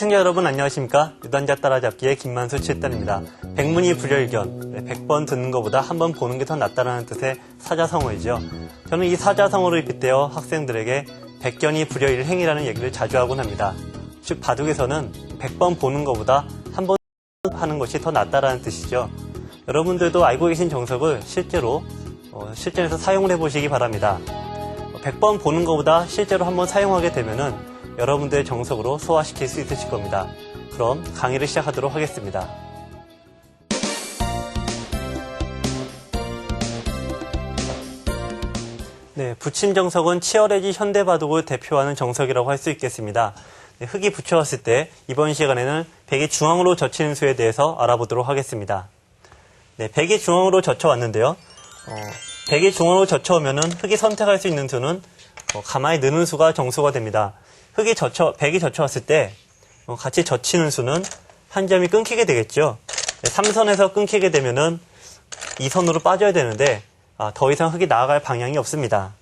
시청자 여러분 안녕하십니까? 유단자 따라잡기의 김만수 7단입니다. 백문이 불여일견, 네, 100번 듣는 것보다 한 번 보는 게 더 낫다는 뜻의 사자성어이죠. 저는 이 사자성어를 빗대어 학생들에게 백견이 불여일행이라는 얘기를 자주 하곤 합니다. 즉 바둑에서는 100번 보는 것보다 한 번 하는 것이 더 낫다라는 뜻이죠. 여러분들도 알고 계신 정석을 실제로 어, 실전에서 사용을 해보시기 바랍니다. 100번 보는 것보다 실제로 한번 사용하게 되면은 여러분들의 정석으로 소화시킬 수 있으실 겁니다. 그럼 강의를 시작하도록 하겠습니다. 네, 붙임 정석은 치열해진 현대 바둑을 대표하는 정석이라고 할 수 있겠습니다. 네, 흙이 붙여왔을 때 이번 시간에는 백이 중앙으로 젖히는 수에 대해서 알아보도록 하겠습니다. 네, 백이 중앙으로 젖혀왔는데요. 어, 백이 중앙으로 젖혀오면은 흙이 선택할 수 있는 수는 어, 가만히 느는 수가 정수가 됩니다. 흙이 젖혀, 백이 젖혀왔을 때 어, 같이 젖히는 수는 한 점이 끊기게 되겠죠. 네, 3선에서 끊기게 되면은 2선으로 빠져야 되는데 아, 더 이상 흙이 나아갈 방향이 없습니다.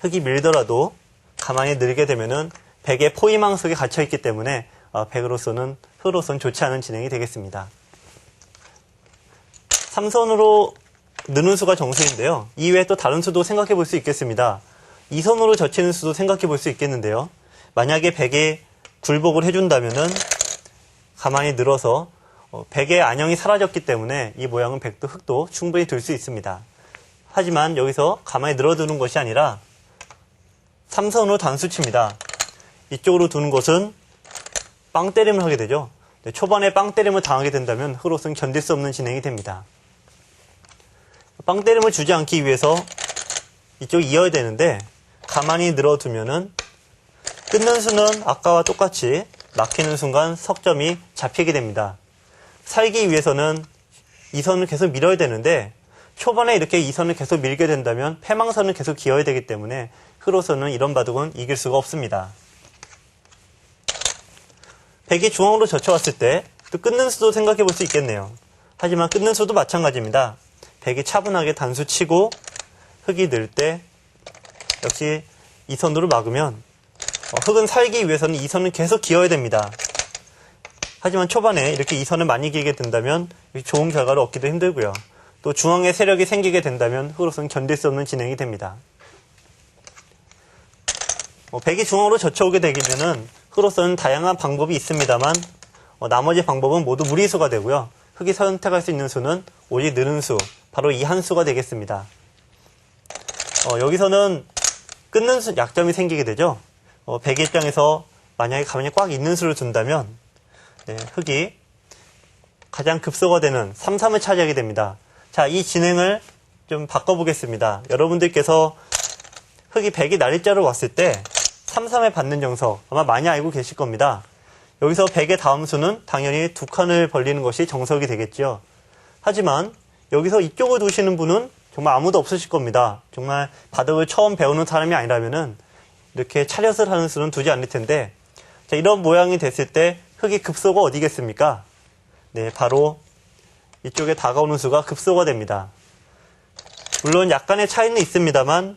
흙이 밀더라도 가만히 늘게 되면은 백의 포위망 속에 갇혀 있기 때문에 어, 백으로서는 흙으로서는 좋지 않은 진행이 되겠습니다. 3선으로 느는 수가 정수인데요. 이외에 또 다른 수도 생각해 볼 수 있겠습니다. 2선으로 젖히는 수도 생각해 볼 수 있겠는데요. 만약에 백에 굴복을 해준다면은 가만히 늘어서 어, 백의 안형이 사라졌기 때문에 이 모양은 백도 흙도 충분히 들수 있습니다. 하지만 여기서 가만히 늘어두는 것이 아니라 3선으로 단수칩니다. 이쪽으로 두는 것은 빵 때림을 하게 되죠. 네, 초반에 빵 때림을 당하게 된다면 흙으로서는 견딜 수 없는 진행이 됩니다. 빵 때림을 주지 않기 위해서 이쪽 이어야 되는데 가만히 늘어두면은 끊는 수는 아까와 똑같이 막히는 순간 석점이 잡히게 됩니다. 살기 위해서는 이 선을 계속 밀어야 되는데 초반에 이렇게 이 선을 계속 밀게 된다면 패망선을 계속 기어야 되기 때문에 흐로서는 이런 바둑은 이길 수가 없습니다. 백이 중앙으로 젖혀왔을 때 또 끊는 수도 생각해 볼 수 있겠네요. 하지만 끊는 수도 마찬가지입니다. 백이 차분하게 단수 치고 흙이 늘 때 역시 이 선으로 막으면 어, 흙은 살기 위해서는 이 선은 계속 기어야 됩니다. 하지만 초반에 이렇게 이 선을 많이 기게 된다면 좋은 결과를 얻기도 힘들고요. 또 중앙에 세력이 생기게 된다면 흙으로서는 견딜 수 없는 진행이 됩니다. 어, 백이 중앙으로 젖혀오게 되면은 흙으로서는 다양한 방법이 있습니다만 어, 나머지 방법은 모두 무리수가 되고요. 흙이 선택할 수 있는 수는 오직 느는 수, 바로 이 한 수가 되겠습니다. 어, 여기서는 끊는 수, 약점이 생기게 되죠. 어, 백의 입장에서 만약에 가만히 꽉 있는 수를 둔다면 네, 흙이 가장 급소가 되는 3, 3을 차지하게 됩니다. 자, 이 진행을 좀 바꿔보겠습니다. 여러분들께서 흙이 백이 날짜로 왔을 때 3, 3에 받는 정석 아마 많이 알고 계실 겁니다. 여기서 백의 다음 수는 당연히 두 칸을 벌리는 것이 정석이 되겠죠. 하지만 여기서 이쪽을 두시는 분은 정말 아무도 없으실 겁니다. 정말 바둑을 처음 배우는 사람이 아니라면은 이렇게 차렷을 하는 수는 두지 않을 텐데 자, 이런 모양이 됐을 때 흙이 급소가 어디겠습니까? 네, 바로 이쪽에 다가오는 수가 급소가 됩니다. 물론 약간의 차이는 있습니다만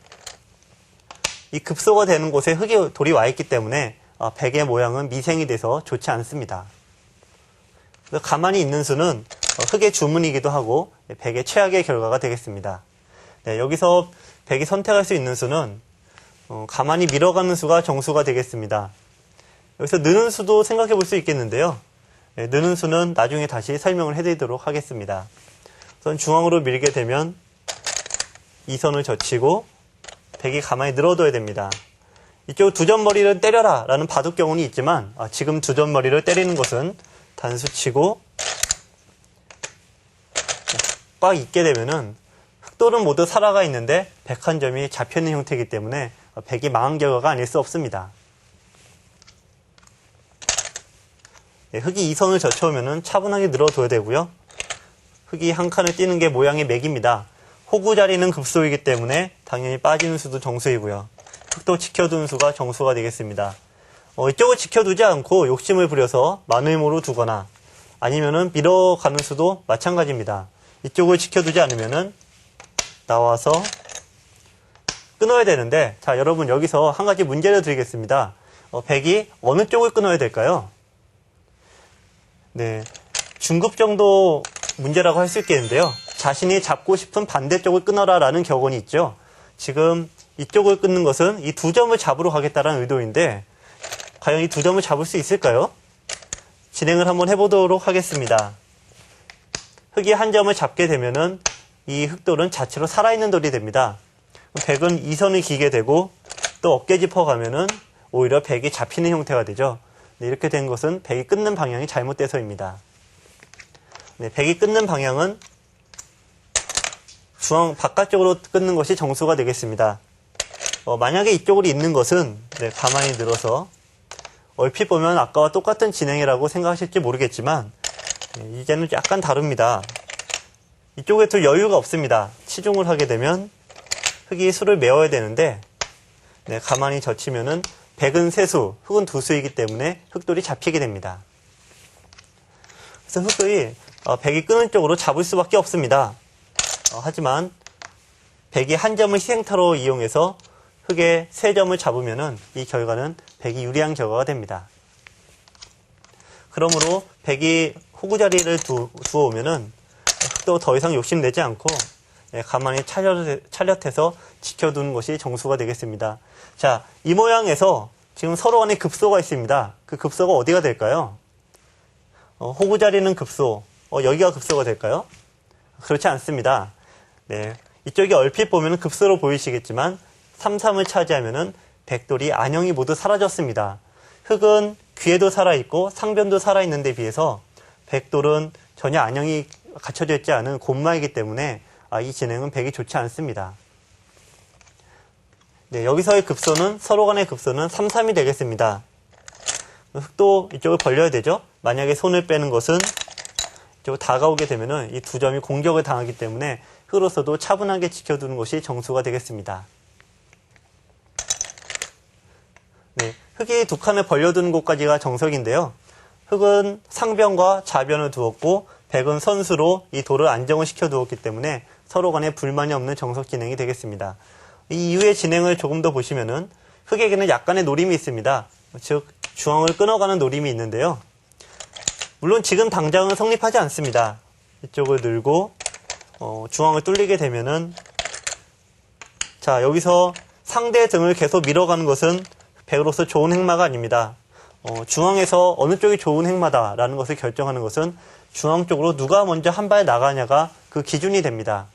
이 급소가 되는 곳에 흙이 돌이 와 있기 때문에 어, 백의 모양은 미생이 돼서 좋지 않습니다. 가만히 있는 수는 어, 흙의 주문이기도 하고 백의 최악의 결과가 되겠습니다. 네, 여기서 백이 선택할 수 있는 수는 어, 가만히 밀어가는 수가 정수가 되겠습니다. 여기서 느는 수도 생각해 볼 수 있겠는데요. 네, 느는 수는 나중에 다시 설명을 해드리도록 하겠습니다. 우선 중앙으로 밀게 되면 이 선을 젖히고 백이 가만히 늘어둬야 됩니다. 이쪽 두 점머리를 때려라 라는 바둑 경우는 있지만 아, 지금 두 점머리를 때리는 것은 단수치고 꽉 있게 되면은 흑돌은 모두 살아가 있는데 백한 점이 잡혀있는 형태이기 때문에 백이 망한 결과가 아닐 수 없습니다. 네, 흙이 이 선을 젖혀오면은 차분하게 늘어둬야 되고요. 흙이 한 칸을 띄는 게 모양의 맥입니다. 호구 자리는 급소이기 때문에 당연히 빠지는 수도 정수이고요. 흙도 지켜둔 수가 정수가 되겠습니다. 어, 이쪽을 지켜두지 않고 욕심을 부려서 마늘모로 두거나 아니면은 밀어가는 수도 마찬가지입니다. 이쪽을 지켜두지 않으면은 나와서 끊어야 되는데 자 여러분 여기서 한 가지 문제를 드리겠습니다. 어, 백이 어느 쪽을 끊어야 될까요? 네. 중급 정도 문제라고 할 수 있겠는데요. 자신이 잡고 싶은 반대쪽을 끊어라라는 격언이 있죠. 지금 이쪽을 끊는 것은 이 두 점을 잡으러 가겠다는 의도인데 과연 이 두 점을 잡을 수 있을까요? 진행을 한번 해보도록 하겠습니다. 흑이 한 점을 잡게 되면은 이 흑돌은 자체로 살아있는 돌이 됩니다. 백은 이 선을 기게 되고 또 어깨 짚어 가면은 오히려 백이 잡히는 형태가 되죠. 네, 이렇게 된 것은 백이 끊는 방향이 잘못돼서입니다. 네, 백이 끊는 방향은 중앙 바깥쪽으로 끊는 것이 정수가 되겠습니다. 어, 만약에 이쪽으로 있는 것은 네, 가만히 들어서 얼핏 보면 아까와 똑같은 진행이라고 생각하실지 모르겠지만 네, 이제는 약간 다릅니다. 이쪽에 도 여유가 없습니다. 치중을 하게 되면 흙이 수를 메워야 되는데 네, 가만히 젖히면은 백은 세수, 흙은 두수이기 때문에 흙돌이 잡히게 됩니다. 그래서 흙돌이 어, 백이 끄는 쪽으로 잡을 수밖에 없습니다. 어, 하지만 백이 한 점을 희생타로 이용해서 흙의 세 점을 잡으면은 이 결과는 백이 유리한 결과가 됩니다. 그러므로 백이 호구 자리를 두, 두어 오면은 흙도 더 이상 욕심내지 않고 예, 가만히 차렷, 차렷 해서 지켜두는 것이 정수가 되겠습니다. 자, 이 모양에서 지금 서로 간에 급소가 있습니다. 그 급소가 어디가 될까요? 어, 호구 자리는 급소, 어, 여기가 급소가 될까요? 그렇지 않습니다. 네. 이쪽이 얼핏 보면 급소로 보이시겠지만 3, 3을 차지하면은 백돌이 안형이 모두 사라졌습니다. 흙은 귀에도 살아있고 상변도 살아있는 데 비해서 백돌은 전혀 안형이 갖춰져 있지 않은 곤마이기 때문에 아, 이 진행은 백이 좋지 않습니다. 네, 여기서의 급소는 서로 간의 급소는 3, 3이 되겠습니다. 흙도 이쪽을 벌려야 되죠. 만약에 손을 빼는 것은 이쪽으로 다가오게 되면은 이 두 점이 공격을 당하기 때문에 흙으로서도 차분하게 지켜두는 것이 정수가 되겠습니다. 네, 흙이 두 칸을 벌려두는 곳까지가 정석인데요. 흙은 상변과 좌변을 두었고 백은 선수로 이 돌을 안정을 시켜 두었기 때문에 서로 간에 불만이 없는 정석 진행이 되겠습니다. 이 이후의 진행을 조금 더 보시면은 흙에게는 약간의 노림이 있습니다. 즉 중앙을 끊어가는 노림이 있는데요. 물론 지금 당장은 성립하지 않습니다. 이쪽을 늘고 어, 중앙을 뚫리게 되면은 자 여기서 상대 등을 계속 밀어가는 것은 백으로서 좋은 행마가 아닙니다. 어, 중앙에서 어느 쪽이 좋은 행마다라는 것을 결정하는 것은 중앙 쪽으로 누가 먼저 한 발 나가냐가 그 기준이 됩니다.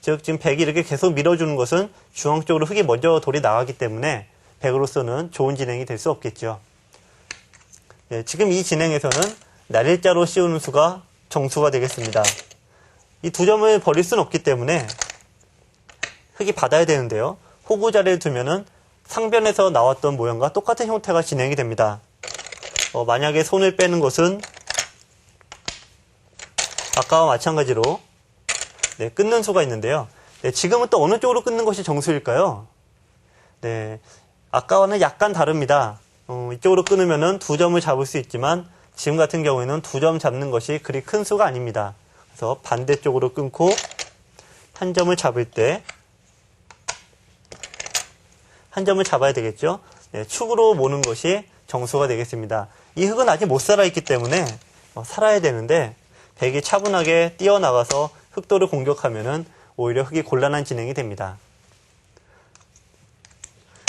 즉 지금 백이 이렇게 계속 밀어주는 것은 중앙 쪽으로 흙이 먼저 돌이 나가기 때문에 백으로서는 좋은 진행이 될 수 없겠죠. 네, 지금 이 진행에서는 날일자로 씌우는 수가 정수가 되겠습니다. 이 두 점을 버릴 수는 없기 때문에 흙이 받아야 되는데요. 호구 자리를 두면은 상변에서 나왔던 모양과 똑같은 형태가 진행이 됩니다. 어, 만약에 손을 빼는 것은 아까와 마찬가지로 네, 끊는 수가 있는데요. 네, 지금은 또 어느 쪽으로 끊는 것이 정수일까요? 네, 아까와는 약간 다릅니다. 어, 이쪽으로 끊으면은 두 점을 잡을 수 있지만 지금 같은 경우에는 두 점 잡는 것이 그리 큰 수가 아닙니다. 그래서 반대쪽으로 끊고 한 점을 잡을 때 한 점을 잡아야 되겠죠. 네, 축으로 모는 것이 정수가 되겠습니다. 이 흙은 아직 못 살아있기 때문에 어, 살아야 되는데 백이 차분하게 뛰어나가서 흑도를 공격하면은 오히려 흙이 곤란한 진행이 됩니다.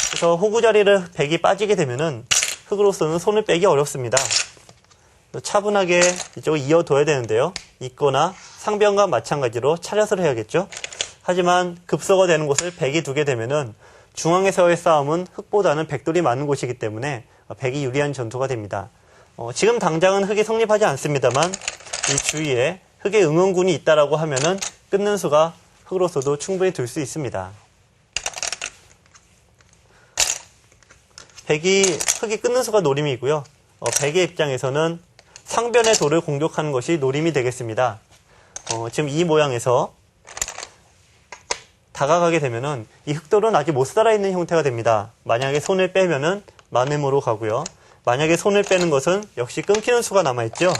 그래서 호구 자리를 백이 빠지게 되면은 흙으로서는 손을 빼기 어렵습니다. 차분하게 이쪽을 이어둬야 되는데요. 있거나 상변과 마찬가지로 차렷을 해야겠죠. 하지만 급소가 되는 곳을 백이 두게 되면은 중앙에서의 싸움은 흙보다는 백돌이 많은 곳이기 때문에 백이 유리한 전투가 됩니다. 어, 지금 당장은 흙이 성립하지 않습니다만 이 주위에 흙의 응원군이 있다라고 하면은 끊는 수가 흙으로서도 충분히 들 수 있습니다. 백이 흙이 끊는 수가 노림이고요. 어, 백의 입장에서는 상변의 돌을 공격하는 것이 노림이 되겠습니다. 어, 지금 이 모양에서 다가가게 되면은 이 흑돌은 아직 못 살아있는 형태가 됩니다. 만약에 손을 빼면은 만음으로 가고요. 만약에 손을 빼는 것은 역시 끊기는 수가 남아있죠.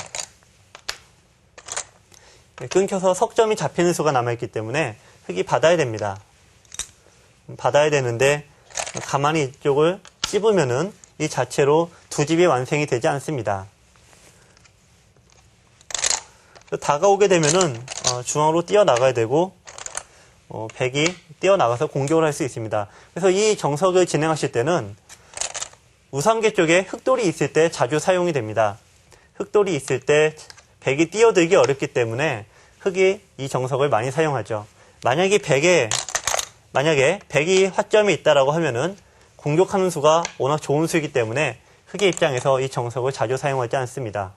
네, 끊겨서 석점이 잡히는 수가 남아있기 때문에 흙이 받아야 됩니다. 받아야 되는데 가만히 이쪽을 찝으면은 이 자체로 두 집이 완성이 되지 않습니다. 다가오게 되면은 어, 중앙으로 뛰어나가야 되고 어, 백이 뛰어나가서 공격을 할 수 있습니다. 그래서 이 정석을 진행하실 때는 우상계 쪽에 흑돌이 있을 때 자주 사용이 됩니다. 흑돌이 있을 때 백이 뛰어들기 어렵기 때문에 흑이 이 정석을 많이 사용하죠. 만약에 백에 만약에 백이 화점에 있다라고 하면은 공격하는 수가 워낙 좋은 수이기 때문에 흑의 입장에서 이 정석을 자주 사용하지 않습니다.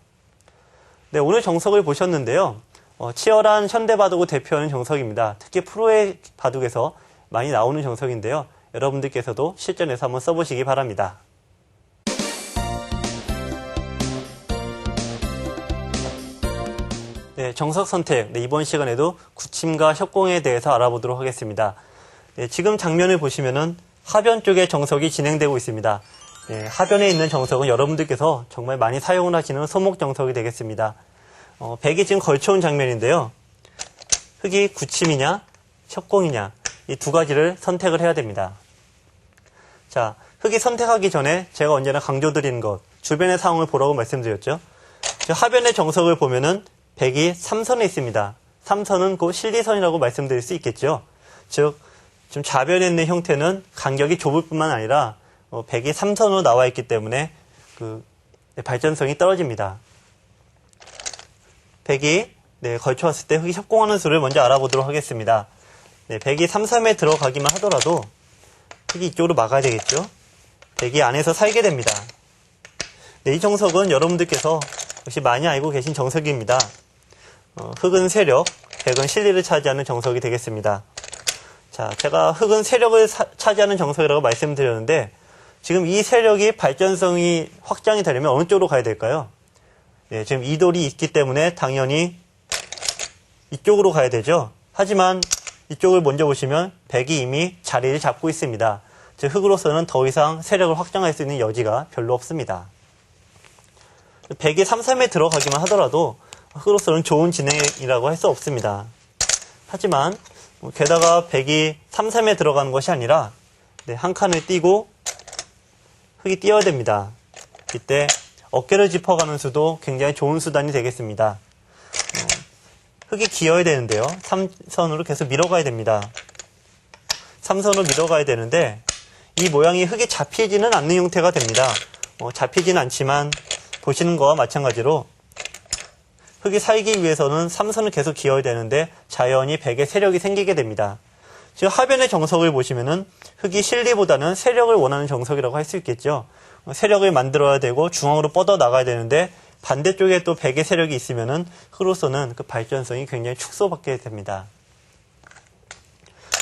네, 오늘 정석을 보셨는데요. 어, 치열한 현대 바둑을 대표하는 정석입니다. 특히 프로의 바둑에서 많이 나오는 정석인데요. 여러분들께서도 실전에서 한번 써보시기 바랍니다. 네, 정석 선택. 네, 이번 시간에도 구침과 협공에 대해서 알아보도록 하겠습니다. 네, 지금 장면을 보시면은 하변 쪽에 정석이 진행되고 있습니다. 네, 하변에 있는 정석은 여러분들께서 정말 많이 사용을 하시는 소목 정석이 되겠습니다. 어, 백이 지금 걸쳐온 장면인데요. 흑이 구침이냐, 협공이냐, 이 두 가지를 선택을 해야 됩니다. 자, 흑이 선택하기 전에 제가 언제나 강조드리는 것, 주변의 상황을 보라고 말씀드렸죠. 저 하변의 정석을 보면은 백이 3선에 있습니다. 3선은 곧 실리선이라고 말씀드릴 수 있겠죠. 즉, 좀 좌변에 있는 형태는 간격이 좁을 뿐만 아니라 어, 백이 3선으로 나와 있기 때문에 그 발전성이 떨어집니다. 백이 네, 걸쳐왔을 때 흑이 협공하는 수를 먼저 알아보도록 하겠습니다. 네, 백이 3, 3에 들어가기만 하더라도 흑이 이쪽으로 막아야 되겠죠. 백이 안에서 살게 됩니다. 네, 이 정석은 여러분들께서 역시 많이 알고 계신 정석입니다. 어, 흑은 세력, 백은 실리를 차지하는 정석이 되겠습니다. 자, 제가 흑은 세력을 사- 차지하는 정석이라고 말씀드렸는데 지금 이 세력이 발전성이 확장이 되려면 어느 쪽으로 가야 될까요? 네, 지금 이 돌이 있기 때문에 당연히 이쪽으로 가야 되죠. 하지만 이쪽을 먼저 보시면 백이 이미 자리를 잡고 있습니다. 즉 흑으로서는 더 이상 세력을 확장할 수 있는 여지가 별로 없습니다. 백이 3, 3에 들어가기만 하더라도 흑으로서는 좋은 진행이라고 할 수 없습니다. 하지만 뭐 게다가 백이 3, 3에 들어가는 것이 아니라 네, 한 칸을 띄고 흑이 띄어야 됩니다. 이때 어깨를 짚어가는 수도 굉장히 좋은 수단이 되겠습니다. 어, 흑이 기어야 되는데요. 3선으로 계속 밀어가야 됩니다. 3선으로 밀어가야 되는데 이 모양이 흑이 잡히지는 않는 형태가 됩니다. 어, 잡히지는 않지만 보시는 거와 마찬가지로 흑이 살기 위해서는 3선을 계속 기어야 되는데 자연히 백의 세력이 생기게 됩니다. 지금 하변의 정석을 보시면은 흑이 실리보다는 세력을 원하는 정석이라고 할 수 있겠죠. 어, 세력을 만들어야 되고 중앙으로 뻗어 나가야 되는데 반대쪽에 또 백의 세력이 있으면은 흑으로서는 그 발전성이 굉장히 축소받게 됩니다.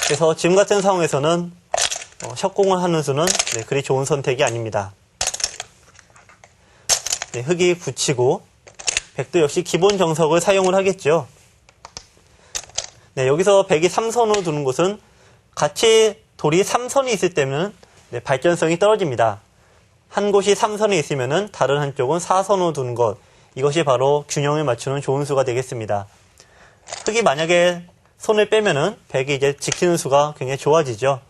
그래서 지금 같은 상황에서는 어, 협공을 하는 수는 네, 그리 좋은 선택이 아닙니다. 네, 흑이 굳히고 백도 역시 기본 정석을 사용을 하겠죠. 네, 여기서 백이 3선으로 두는 곳은 같이 돌이 3선이 있을 때는 네, 발전성이 떨어집니다. 한 곳이 3선에 있으면은 다른 한쪽은 4선으로 두는 것. 이것이 바로 균형을 맞추는 좋은 수가 되겠습니다. 흑이 만약에 손을 빼면은 백이 이제 지키는 수가 굉장히 좋아지죠.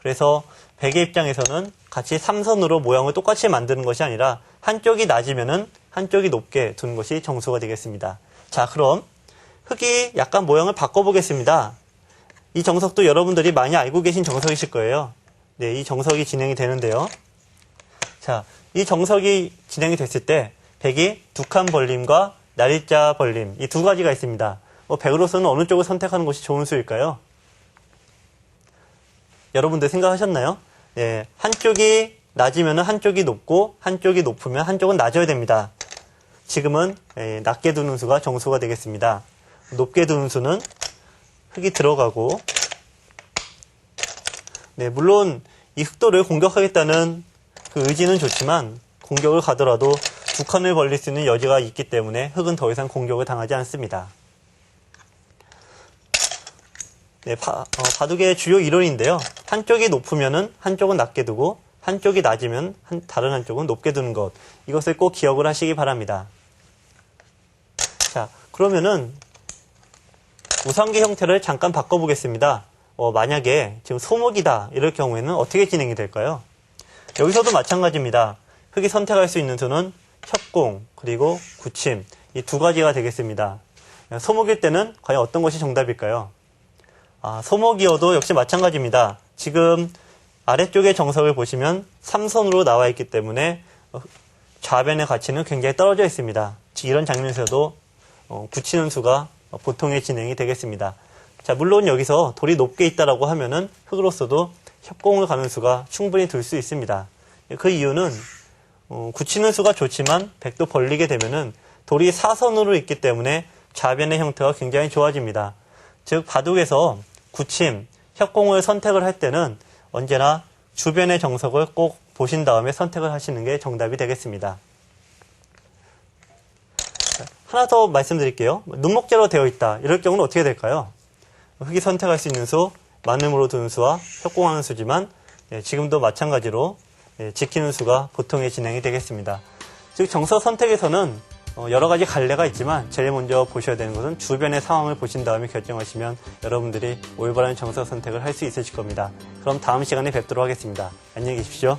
그래서 백의 입장에서는 같이 3선으로 모양을 똑같이 만드는 것이 아니라 한쪽이 낮으면은 한쪽이 높게 두는 것이 정수가 되겠습니다. 자, 그럼 흑이 약간 모양을 바꿔보겠습니다. 이 정석도 여러분들이 많이 알고 계신 정석이실 거예요. 네, 이 정석이 진행이 되는데요. 자, 이 정석이 진행이 됐을 때 백이 두 칸 벌림과 날일자 벌림 이 두 가지가 있습니다. 뭐 백으로서는 어느 쪽을 선택하는 것이 좋은 수일까요? 여러분들 생각하셨나요? 예, 한쪽이 낮으면 한쪽이 높고 한쪽이 높으면 한쪽은 낮아야 됩니다. 지금은 예, 낮게 두는 수가 정수가 되겠습니다. 높게 두는 수는 흙이 들어가고 네, 물론 이 흑도를 공격하겠다는 그 의지는 좋지만 공격을 가더라도 두 칸을 벌릴 수 있는 여지가 있기 때문에 흑은 더 이상 공격을 당하지 않습니다. 네, 바, 어, 둑의 주요 이론인데요. 한쪽이 높으면은 한쪽은 낮게 두고 한쪽이 낮으면 한, 다른 한쪽은 높게 두는 것. 이것을 꼭 기억을 하시기 바랍니다. 자, 그러면은 우상계 형태를 잠깐 바꿔보겠습니다. 어, 만약에 지금 소목이다 이럴 경우에는 어떻게 진행이 될까요? 여기서도 마찬가지입니다. 흑이 선택할 수 있는 수는 협공 그리고 구침 이 두 가지가 되겠습니다. 소목일 때는 과연 어떤 것이 정답일까요? 아, 소목이어도 역시 마찬가지입니다. 지금 아래쪽의 정석을 보시면 삼선으로 나와 있기 때문에 어, 좌변의 가치는 굉장히 떨어져 있습니다. 즉 이런 장면에서도 어, 굳히는 수가 보통의 진행이 되겠습니다. 자, 물론 여기서 돌이 높게 있다라고 하면은 흙으로서도 협공을 가는 수가 충분히 들 수 있습니다. 그 이유는 어, 굳히는 수가 좋지만 백도 벌리게 되면은 돌이 사선으로 있기 때문에 좌변의 형태가 굉장히 좋아집니다. 즉 바둑에서 굳힘, 협공을 선택을 할 때는 언제나 주변의 정석을 꼭 보신 다음에 선택을 하시는 게 정답이 되겠습니다. 하나 더 말씀드릴게요. 눈목재로 되어 있다. 이럴 경우는 어떻게 될까요? 흙이 선택할 수 있는 수, 만음으로 두는 수와 협공하는 수지만 예, 지금도 마찬가지로 예, 지키는 수가 보통의 진행이 되겠습니다. 즉 정석 선택에서는 어, 여러 가지 갈래가 있지만 제일 먼저 보셔야 되는 것은 주변의 상황을 보신 다음에 결정하시면 여러분들이 올바른 정석 선택을 할 수 있으실 겁니다. 그럼 다음 시간에 뵙도록 하겠습니다. 안녕히 계십시오.